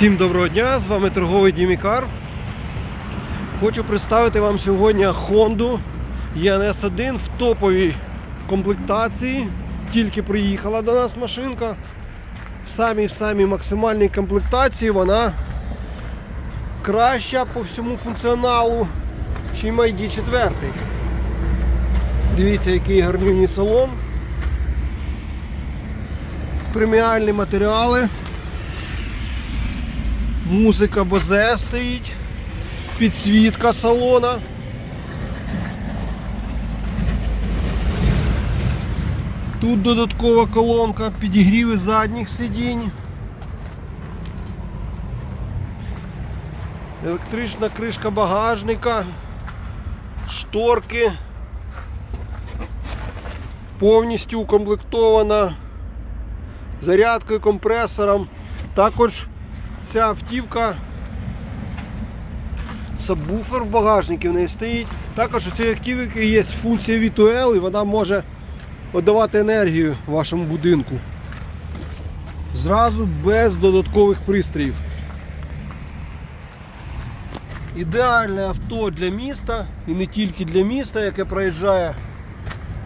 Всім доброго дня, з вами торговий Дімікар. Хочу представити вам сьогодні Honda ENS1 в топовій комплектації. Тільки приїхала до нас машинка. В самій самій максимальній комплектації вона краща по всьому функціоналу, чим ID4. Дивіться, який гарнюній салон. Преміальні матеріали. Музика Бозе стоїть, підсвітка салона. Тут додаткова колонка, підігріви задніх сидінь. Електрична кришка багажника, шторки. Повністю укомплектована зарядкою, компресором. Також ця автівка сабвуфер в багажнику в неї стоїть. Також у цієї автівки є функція V2L і вона може віддавати енергію вашому будинку. Зразу без додаткових пристроїв. Ідеальне авто для міста і не тільки для міста, яке проїжджає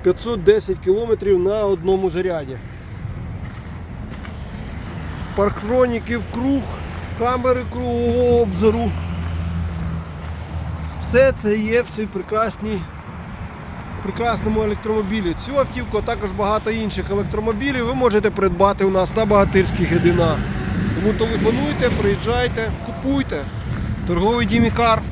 510 км на одному заряді. Парктроніки в круг, камери кругового обзору. Все це є в цій прекрасній, прекрасному електромобілі. Цю автівку, а також багато інших електромобілів ви можете придбати у нас на Багатирських Єдина. Тому телефонуйте, приїжджайте, купуйте. Торговий Дімікар.